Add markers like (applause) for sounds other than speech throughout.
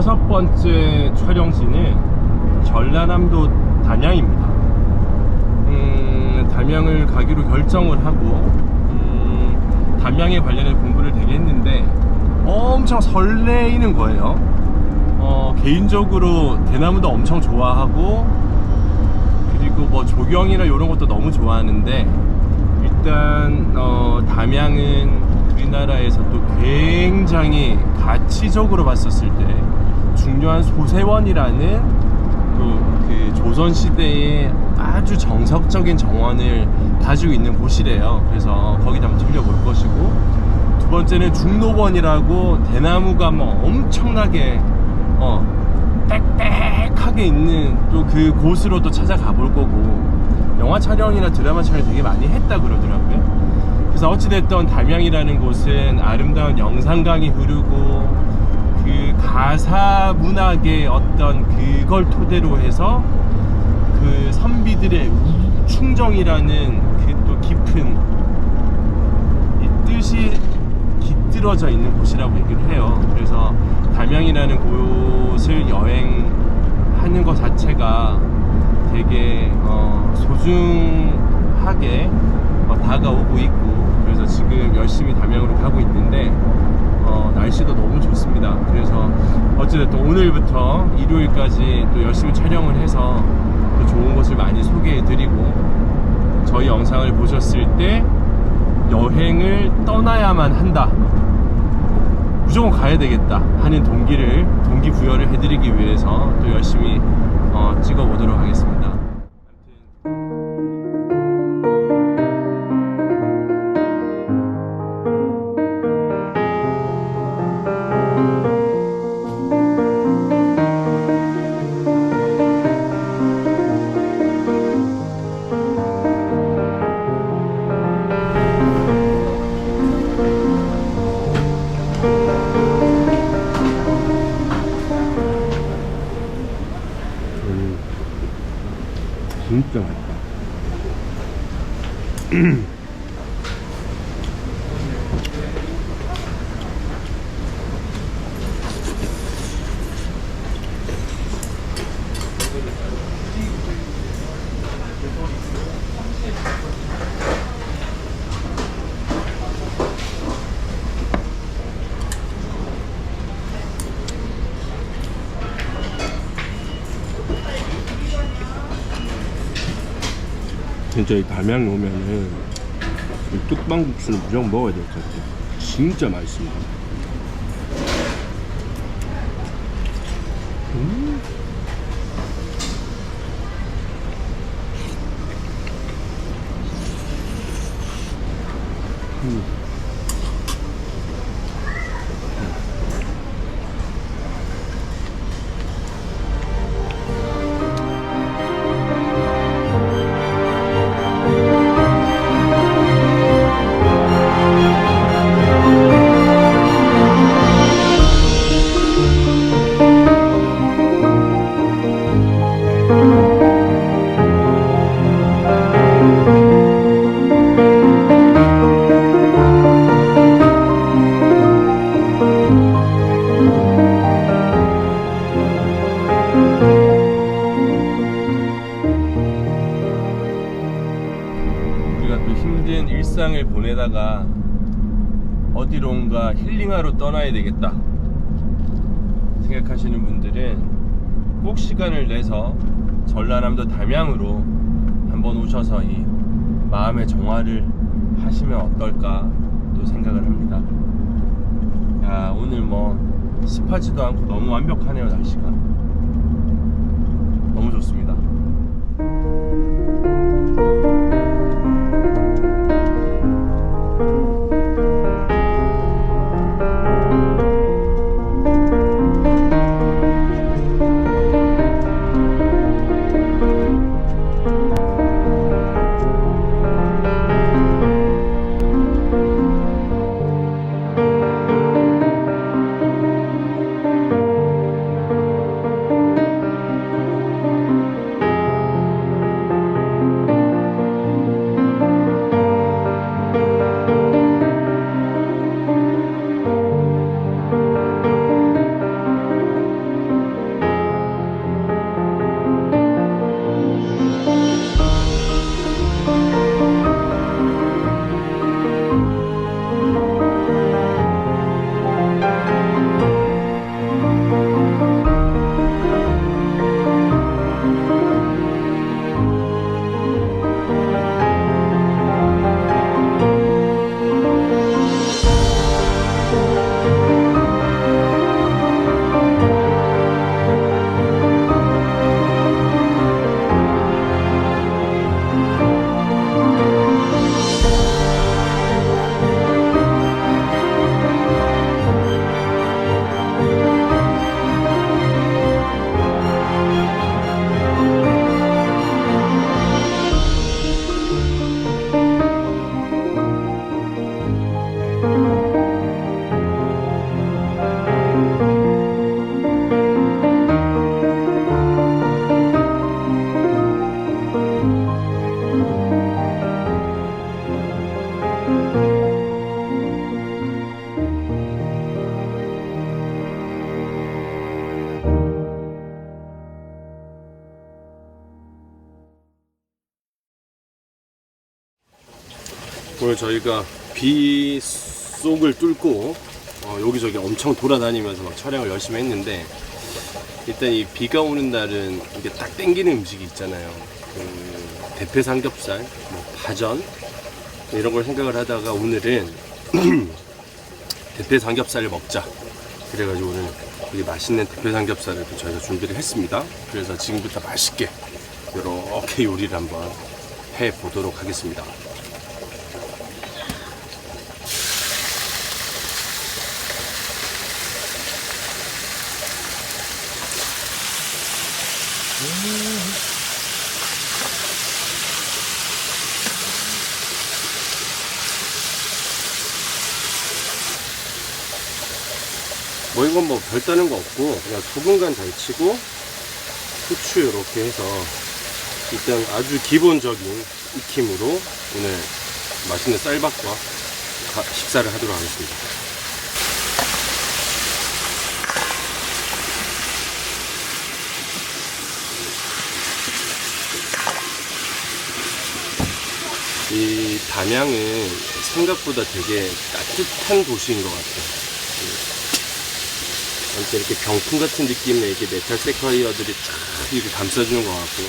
여섯 번째 촬영지는 전라남도 담양입니다. 음, 담양을 가기로 결정을 하고 음, 담양에 관련해 공부를 되게 했는데 엄청 설레이는 거예요. 어, 개인적으로 대나무도 엄청 좋아하고 그리고 뭐 조경이나 이런 것도 너무 좋아하는데 일단 어, 담양은 우리나라에서 또 굉장히 가치적으로 봤었을 때 중요한 소세원이라는 또 그 조선 시대의 아주 정석적인 정원을 가지고 있는 곳이래요. 그래서 거기도 한번 들려볼 것이고 두 번째는 중록원이라고 대나무가 뭐 엄청나게 어 빽빽하게 있는 또 그 곳으로 또 찾아가 볼 거고 영화 촬영이나 드라마 촬영 되게 많이 했다 그러더라고요. 그래서 어찌됐든 담양이라는 곳은 아름다운 영산강이 흐르고 그 가사 문학의 어떤 그걸 토대로 해서 그 선비들의 충정이라는 그 또 깊은 이 뜻이 깃들어져 있는 곳이라고 얘기를 해요. 그래서 담양이라는 곳을 여행하는 것 자체가 되게 어, 소중하게 어, 다가오고 있고 그래서 지금 열심히 담양으로 가고 있는데 어, 날씨도 너무 좋습니다. 어찌됐든 오늘부터 일요일까지 또 열심히 촬영을 해서 또 좋은 곳을 많이 소개해드리고 저희 영상을 보셨을 때 여행을 떠나야만 한다. 무조건 가야 되겠다 하는 동기를 동기 부여를 해드리기 위해서 또 열심히 어, 찍어보도록 하겠습니다. 진 진짜 이 담양 오면은 이 뚝방국수는 무조건 먹어야 될 것 같아요. 진짜 맛있습니다. 꼭 시간을 내서 전라남도 담양으로 한번 오셔서 이 마음의 정화를 하시면 어떨까 또 생각을 합니다. 야 오늘 뭐 습하지도 않고 너무 완벽하네요 날씨가 너무 좋습니다. 저희가 비 속을 뚫고 어, 여기저기 엄청 돌아다니면서 막 촬영을 열심히 했는데 일단 이 비가 오는 날은 이게 딱 땡기는 음식이 있잖아요. 그 대패 삼겹살, 뭐 파전 이런 걸 생각을 하다가 오늘은 (clears throat) 대패 삼겹살을 먹자. 그래가지고 오늘 되게 맛있는 대패 삼겹살을 또 저희가 준비를 했습니다. 그래서 지금부터 맛있게 이렇게 요리를 한번 해 보도록 하겠습니다. 뭐 이건 뭐 별다른 거 없고 그냥 소금 간 달치고 후추 이렇게 해서 일단 아주 기본적인 익힘으로 오늘 맛있는 쌀밥과 가- 식사를 하도록 하겠습니다. 이 담양은 생각보다 되게 따뜻한 도시인 것 같아요. 아무튼 이렇게 병풍 같은 느낌의 이렇게 메탈 세콰이어들이 쫙 이렇게 감싸주는 것 같고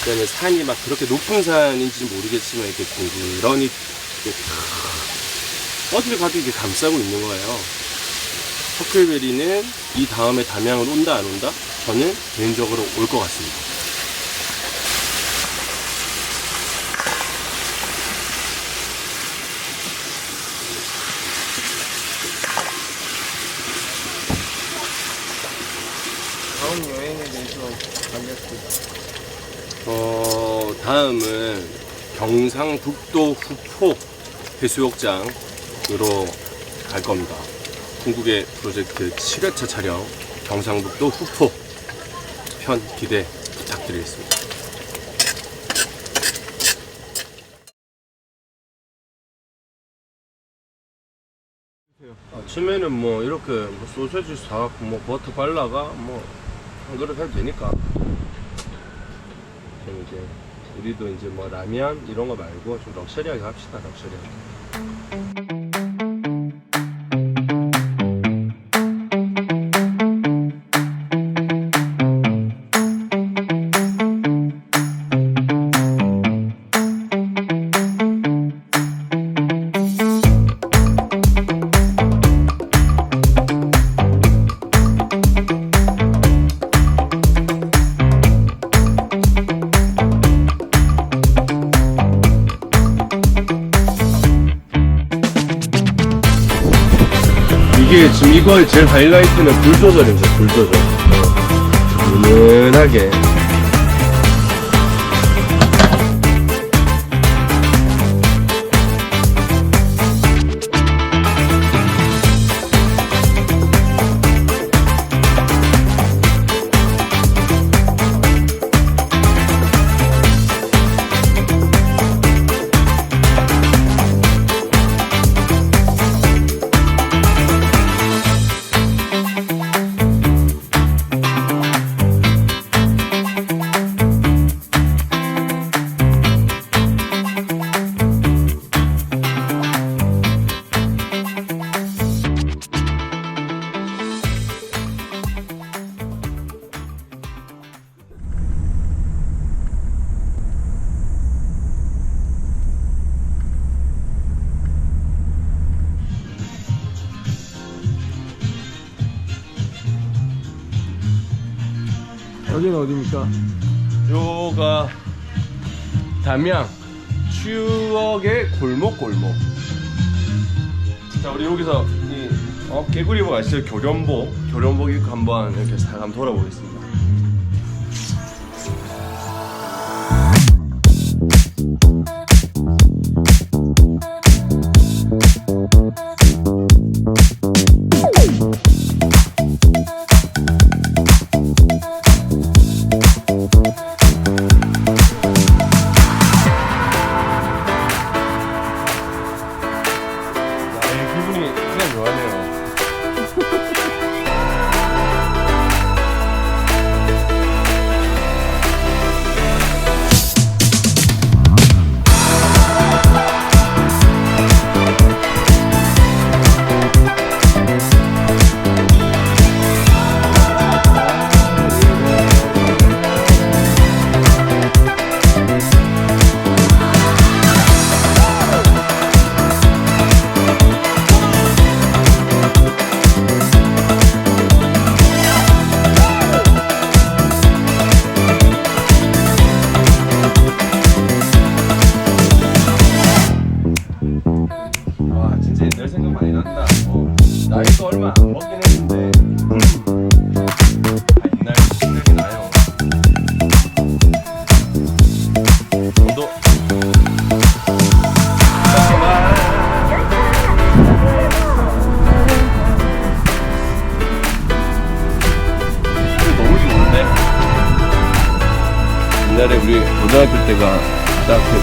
그다음에 산이 막 그렇게 높은 산인지 모르겠지만 이렇게 둥그러니 이렇게 탁 어디를 가도 이렇게 감싸고 있는 거예요. 터클베리는 이 다음에 담양을 온다 안 온다? 저는 개인적으로 올 것 같습니다. 다음 여행에 대해서 알려주세요. 어, 다음은 경상북도 후포 해수욕장으로 갈 겁니다. 중국의 프로젝트 7회차 촬영 경상북도 후포 편 기대 부탁드리겠습니다. 아침에는 뭐 이렇게 뭐 소세지 사갖고 뭐 버터 발라가 뭐 한 그릇 해도 되니까 좀 이제 우리도 이제 뭐 라면 이런 거 말고 좀 럭셔리하게 합시다 럭셔리하게 이거의 제일 하이라이트는 불 조절입니다 불 조절 은은하게 여기는 어디입니까? 요가 담양 추억의 골목 골목. 자 우리 여기서 이 어, 개구리복 아시죠? 교련복 교련복 입고 한번 이렇게 싹 한번 돌아보겠습니다.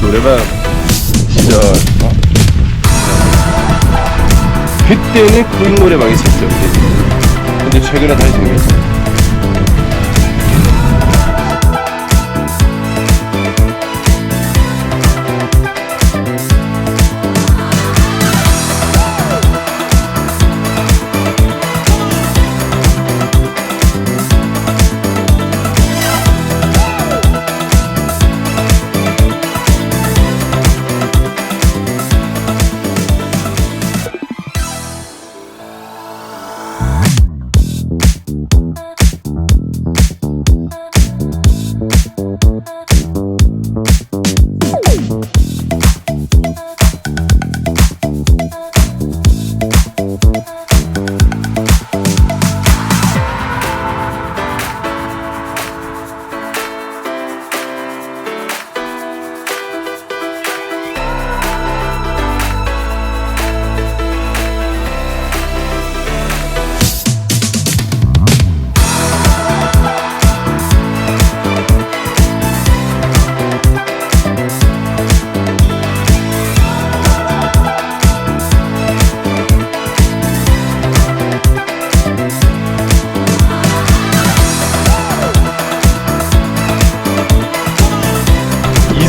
노래방 시절 어? 그때는 코인 노래방이 있었죠 근데, 최근에 다시 생겼어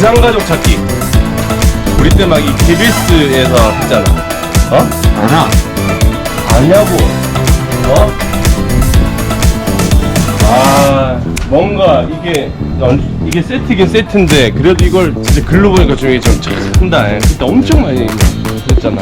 이상가족 찾기 우리 때 막 이 KBS에서 했잖아 어? 알아. 아냐고 어? 아 뭔가 이게 연- 이게 세트긴 세트인데 그래도 이걸 진짜 글로 보니까 좀 이게 좀 참다 그때 엄청 많이 했잖아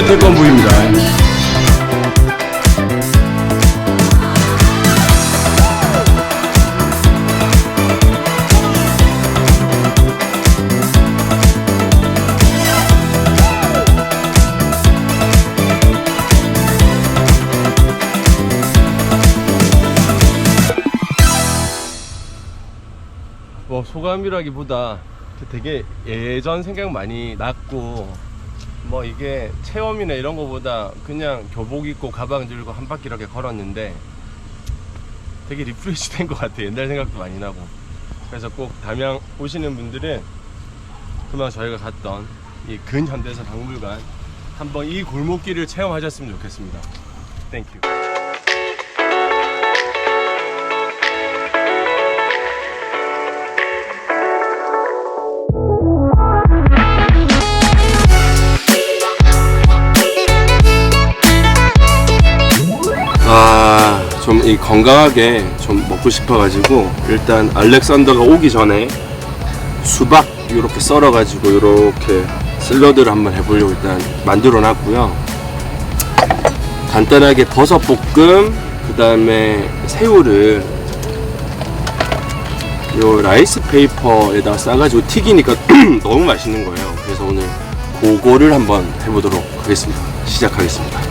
자 로봇 태권부입니다. 뭐 소감이라기보다 되게 예전 생각 많이 났고 뭐 이게 체험이나 이런 거보다 그냥 교복 입고 가방 들고 한 바퀴 이렇게 걸었는데 되게 리프레시 된 것 같아요. 옛날 생각도 많이 나고. 그래서 꼭 담양 오시는 분들은 그만 저희가 갔던 이 근현대사 박물관 한번 이 골목길을 체험하셨으면 좋겠습니다. 땡큐 건강하게 좀 먹고 싶어가지고 일단 알렉산더가 오기 전에 수박 이렇게 썰어가지고 이렇게 샐러드를 한번 해보려고 일단 만들어놨고요. 간단하게 버섯 볶음, 그 다음에 새우를 요 라이스 페이퍼에다 싸가지고 튀기니까 (clears throat) 너무 맛있는 거예요. 그래서 오늘 그거를 한번 해보도록 하겠습니다. 시작하겠습니다.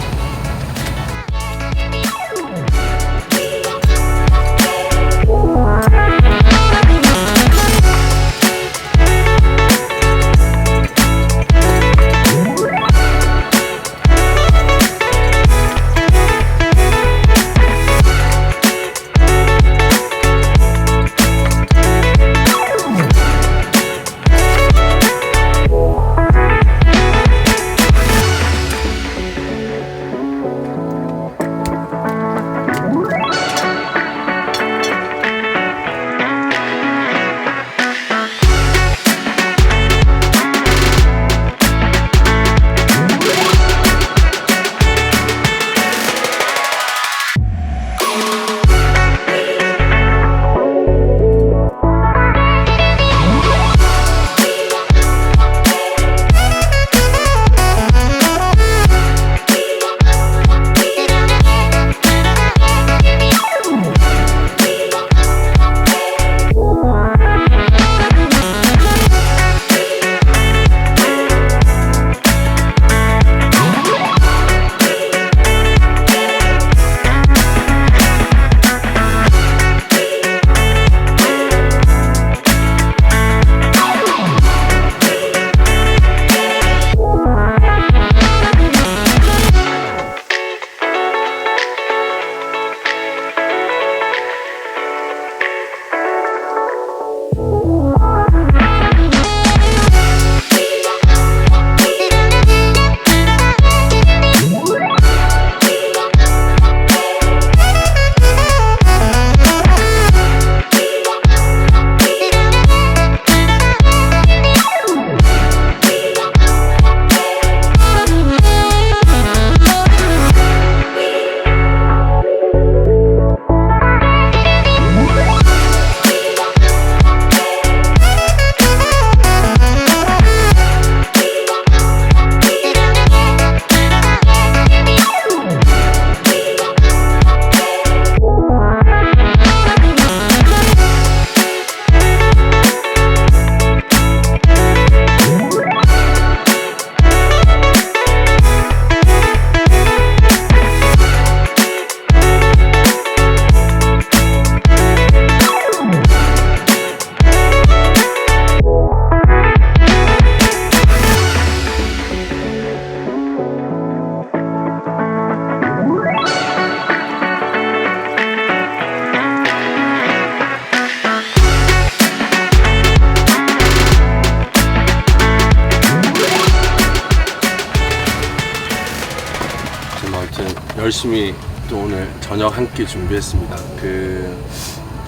끼 준비했습니다. 그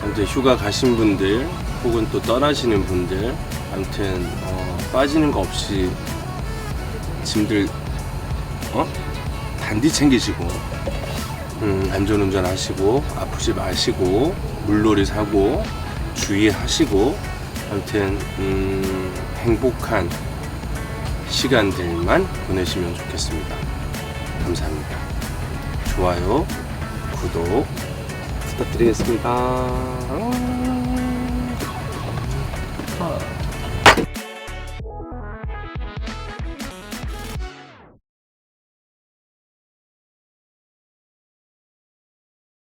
아무튼 휴가 가신 분들 혹은 또 떠나시는 분들 아무튼 어, 빠지는 거 없이 짐들 어 단디 챙기시고 음, 안전운전 하시고 아프지 마시고 물놀이 사고 주의하시고 아무튼 음, 행복한 시간들만 보내시면 좋겠습니다. 감사합니다. 좋아요, 구독 부탁드리겠습니다. 아.